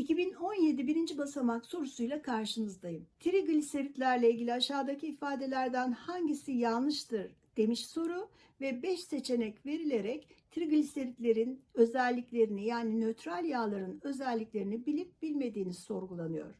2017 birinci basamak sorusuyla karşınızdayım. Trigliseritlerle ilgili aşağıdaki ifadelerden hangisi yanlıştır demiş soru ve 5 seçenek verilerek trigliseritlerin özelliklerini yani nötral yağların özelliklerini bilip bilmediğiniz sorgulanıyor.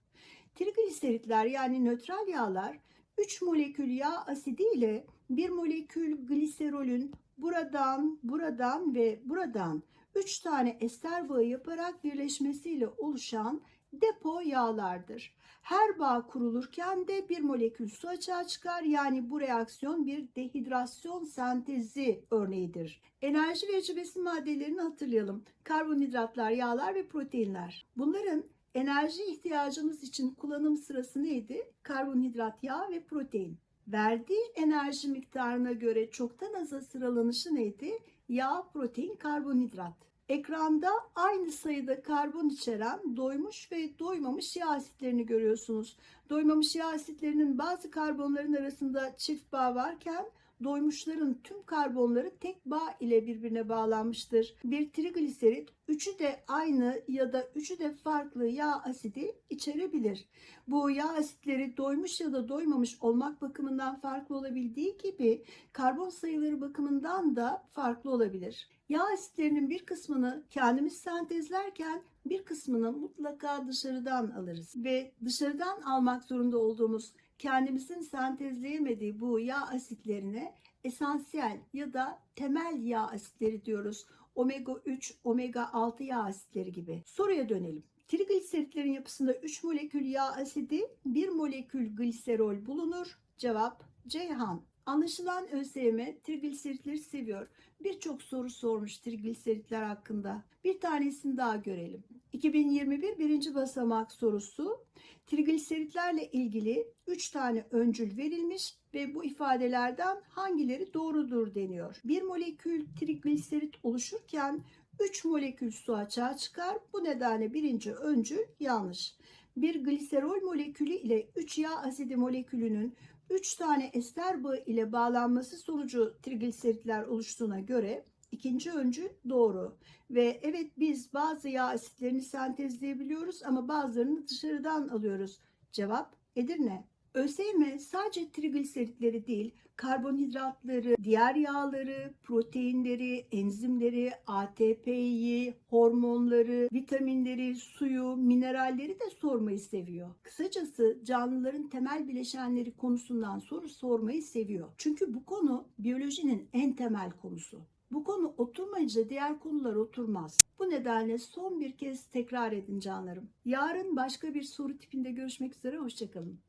Trigliseritler yani nötral yağlar 3 molekül yağ asidi ile 1 molekül gliserolün buradan, buradan ve buradan 3 tane ester bağı yaparak birleşmesiyle oluşan depo yağlardır. Her bağ kurulurken de bir molekül su açığa çıkar. Yani bu reaksiyon bir dehidrasyon sentezi örneğidir. Enerji verici besin maddelerini hatırlayalım. Karbonhidratlar, yağlar ve proteinler. Bunların enerji ihtiyacımız için kullanım sırası neydi? Karbonhidrat, yağ ve protein. Verdiği enerji miktarına göre çoktan aza sıralanışı neydi? Yağ, protein, karbonhidrat. Ekranda aynı sayıda karbon içeren doymuş ve doymamış yağ asitlerini görüyorsunuz. Doymamış yağ asitlerinin bazı karbonların arasında çift bağ varken doymuşların tüm karbonları tek bağ ile birbirine bağlanmıştır. Bir trigliserit üçü de aynı ya da üçü de farklı yağ asidi içerebilir. Bu yağ asitleri doymuş ya da doymamış olmak bakımından farklı olabildiği gibi karbon sayıları bakımından da farklı olabilir. Yağ asitlerinin bir kısmını kendimiz sentezlerken bir kısmını mutlaka dışarıdan alırız ve dışarıdan almak zorunda olduğumuz kendimizin sentezleyemediği bu yağ asitlerine esansiyel ya da temel yağ asitleri diyoruz. Omega 3, omega 6 yağ asitleri gibi. Soruya dönelim. Trigliseritlerin yapısında 3 molekül yağ asidi, 1 molekül gliserol bulunur. Cevap Ceyhan. Anlaşılan ÖSYM trigliseritleri seviyor. Birçok soru sormuş trigliseritler hakkında. Bir tanesini daha görelim. 2021 birinci basamak sorusu. Trigliseritlerle ilgili 3 tane öncül verilmiş ve bu ifadelerden hangileri doğrudur deniyor. Bir molekül trigliserit oluşurken 3 molekül su açığa çıkar. Bu nedenle birinci öncül yanlış. Bir gliserol molekülü ile 3 yağ asidi molekülünün 3 tane ester bağı ile bağlanması sonucu trigliseritler oluştuğuna göre ikinci öncü doğru. Ve evet biz bazı yağ asitlerini sentezleyebiliyoruz ama bazılarını dışarıdan alıyoruz. Cevap Edirne. ÖSYM sadece trigliseritleri değil, karbonhidratları, diğer yağları, proteinleri, enzimleri, ATP'yi, hormonları, vitaminleri, suyu, mineralleri de sormayı seviyor. Kısacası canlıların temel bileşenleri konusundan soru sormayı seviyor. Çünkü bu konu biyolojinin en temel konusu. Bu konu oturmayınca diğer konular oturmaz. Bu nedenle son bir kez tekrar edin canlarım. Yarın başka bir soru tipinde görüşmek üzere. Hoşçakalın.